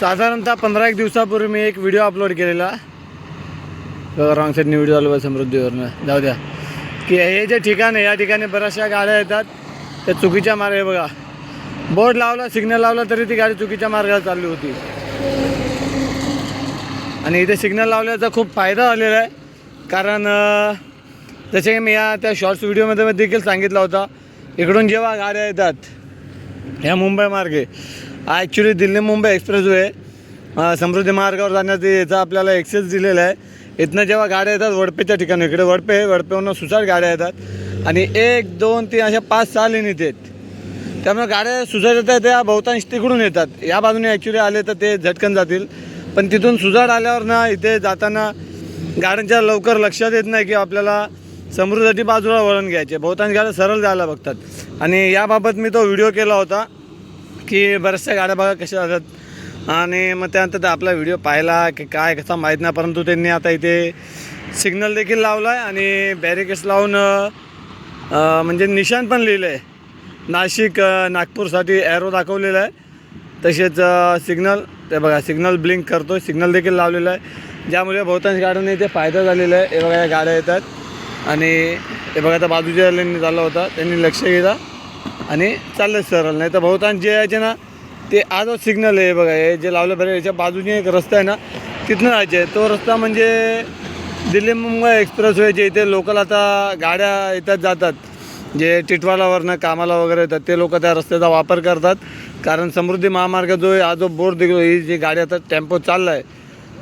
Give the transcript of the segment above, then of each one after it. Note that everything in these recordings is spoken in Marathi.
साधारणतः पंधरा एक दिवसापूर्वी मी एक व्हिडिओ अपलोड केलेला. रॉंग साईडने व्हिडिओ आलो बघा समृद्धीवरनं. जाऊ द्या. की हे जे ठिकाण आहे या ठिकाणी बऱ्याचशा गाड्या येतात. त्या चुकीच्या मार्गे बघा. बोर्ड लावला सिग्नल लावला तरी ती गाडी चुकीच्या मार्गाला चालली होती. आणि इथे सिग्नल लावल्याचा खूप फायदा झालेला आहे. कारण जसे की मी या त्या शॉर्ट्स व्हिडिओमध्ये देखील सांगितला होता. इकडून जेव्हा गाड्या येतात ह्या मुंबई मार्गे actually Delhi Mumbai express way Samruddhi मार्गावर जाण्यासाठी याचा आपल्याला एक्सेस दिलेला आहे. इथनं जेव्हा गाड्या येतात वडपेच्या ठिकाणी. इकडे वडपे आहे, वडपेवरून सुसाट गाड्या येतात. आणि एक दोन तीन अशा पाच सहा लेणी आहेत. त्यामुळे गाड्या सुजाट येतात त्या बहुतांश तिकडून येतात. या बाजूने ॲक्च्युली आले तर ते झटकन जातील. पण तिथून सुजाड आल्यावर ना इथे जाताना गाड्यांच्या लवकर लक्षात येत नाही की आपल्याला समृद्धीसाठी बाजूला वळण घ्यायचे. बहुतांश गाड्या सरळ जायला बघतात. आणि याबाबत मी तो व्हिडिओ केला होता. की बऱ्याचशा गाड्या बघा कशा जातात आणि मग त्यानंतर आपला व्हिडिओ पाहिला की काय कसा माहीत नाही परंतु त्यांनी आता इथे सिग्नल देखील लावला आहे आणि बॅरिकेड्स लावून म्हणजे निशाण पण लिहिलं आहे नाशिक नागपूरसाठी ॲरो दाखवलेला आहे तसेच सिग्नल ते बघा सिग्नल ब्लिंक करतो सिग्नल देखील लावलेला आहे ज्यामुळे बहुतांश गाड्यांना इथे फायदा झालेला आहे. हे बघा या गाड्या येतात. आणि हे बघा आता बाजूच्या लेननी झाला होता. त्यांनी लक्ष घेता आणि चाललं सरळ नाही तर बहुतांश जे यायचे ना ते आजच सिग्नल आहे बघा हे जे लावलं बरं याच्या बाजूने एक रस्ता आहे ना तिथनं आहे. तो रस्ता म्हणजे दिल्ली मुंबई एक्सप्रेसवे जे इथे लोकल आता गाड्या येतात जातात जे टिटवालावरनं कामाला वगैरे येतात ते लोक त्या रस्त्याचा वापर करतात. कारण समृद्धी महामार्ग जो आहे हा जो बोर्ड देखील ही जी गाडी आता टेम्पो चालला आहे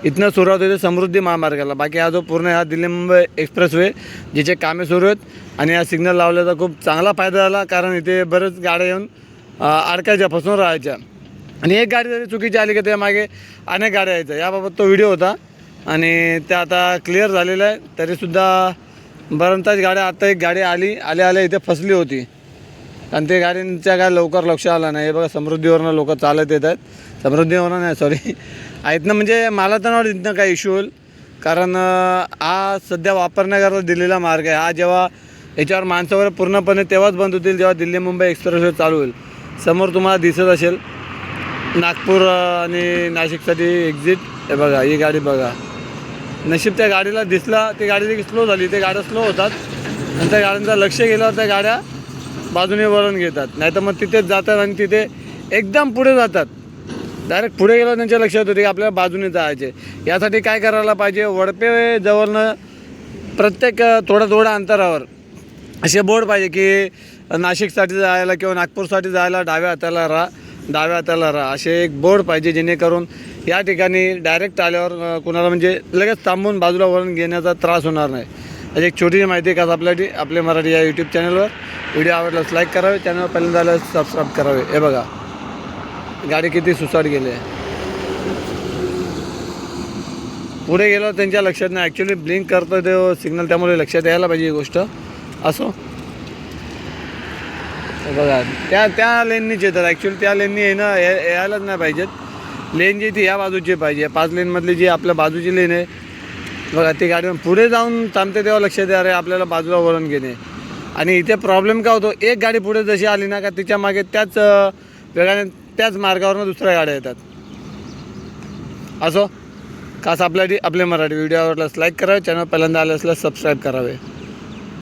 इथनं सुरुवात होते समृद्धी महामार्गाला बाकी हा जो पूर्ण हा दिल्ली मुंबई एक्सप्रेसवे जिचे कामे सुरू आहेत आणि हा सिग्नल लावल्याचा खूप चांगला फायदा झाला कारण इथे बरेच गाड्या येऊन अडकायच्या फसून राहायच्या. आणि एक गाडी जरी चुकीची आली की त्या मागे अनेक गाड्या यायच्या. याबाबत तो व्हिडिओ होता आणि त्या आता क्लिअर झालेला आहे. तरीसुद्धा बरंताच गाड्या आता एक गाडी आली आल्या आल्या इथे फसली होती. कारण ते गाडींच्या काय लवकर लक्ष आलं नाही. हे बघा समृद्धीवरनं लोक चालत येत आहेत. समृद्धीवरनं नाही सॉरी इथनं म्हणजे मला तर नाही इथनं काही इश्यू होईल. कारण हा सध्या वापरण्याकरता दिलेला मार्ग आहे. हा जेव्हा याच्यावर माणसावर पूर्णपणे तेव्हाच बंद होतील जेव्हा दिल्ली मुंबई एक्सप्रेसवे चालू होईल. समोर तुम्हाला दिसत असेल नागपूर आणि नाशिकसाठी एक्झिट हे बघा ही गाडी बघा. नशीब त्या गाडीला दिसला ती गाडी देखील स्लो झाली. ते गाड्या स्लो होतात. आणि त्या गाड्यांचं लक्ष गेल्यावर त्या गाड्या बाजूने वळण घेतात. नाही तर मग तिथेच जातात आणि तिथे एकदम पुढे जातात. डायरेक्ट पुढे गेलं त्यांच्या लक्षात होते की आपल्याला बाजूने जायचे यासाठी काय करायला पाहिजे? वडपे जवळनं प्रत्येक थोड्या थोड्या अंतरावर असे बोर्ड पाहिजे की नाशिकसाठी जायला किंवा नागपूरसाठी जायला डाव्या हाताला राहा डाव्या हाताला राहा असे एक बोर्ड पाहिजे जेणेकरून या ठिकाणी डायरेक्ट आल्यावर कुणाला म्हणजे लगेच थांबून बाजूला वळण घेण्याचा त्रास होणार नाही. अशी एक छोटीशी माहिती का आपल्यासाठी आपले मराठी या यूट्यूब चॅनलवर व्हिडिओ आवडल्यास लाईक करावे चॅनल पहिल्यांदा आल्यास सबस्क्राईब करावे. हे बघा. गाडी किती सुसाट गेली आहे. पुढे गेल्यावर त्यांच्या लक्षात नाही. ॲक्च्युली ब्लिंक करतो ते सिग्नल त्यामुळे लक्षात यायला पाहिजे ही गोष्ट. असो. बघा त्या त्या लेननीच येतात ॲक्च्युली त्या लेननी येणं या- यायलाच नाही पाहिजेत. लेन जी ती या बाजूची पाहिजे. पाच लेनमधली जी आपल्या बाजूची लेन आहे बघा ती गाडी पुढे जाऊन थांबते तेव्हा लक्षात द्या रे आपल्याला बाजूला वळण घेणे. आणि इथे प्रॉब्लेम काय होतो? एक गाडी पुढे जशी आली ना का तिच्यामागे त्याच वेगाने त्याच मार्गावरनं दुसऱ्या गाड्या येतात. असो खास आपल्या आपले मराठी व्हिडिओ आवडल्यास लाईक करावे चॅनल पहिल्यांदा आले असल्यास सबस्क्राईब करावे.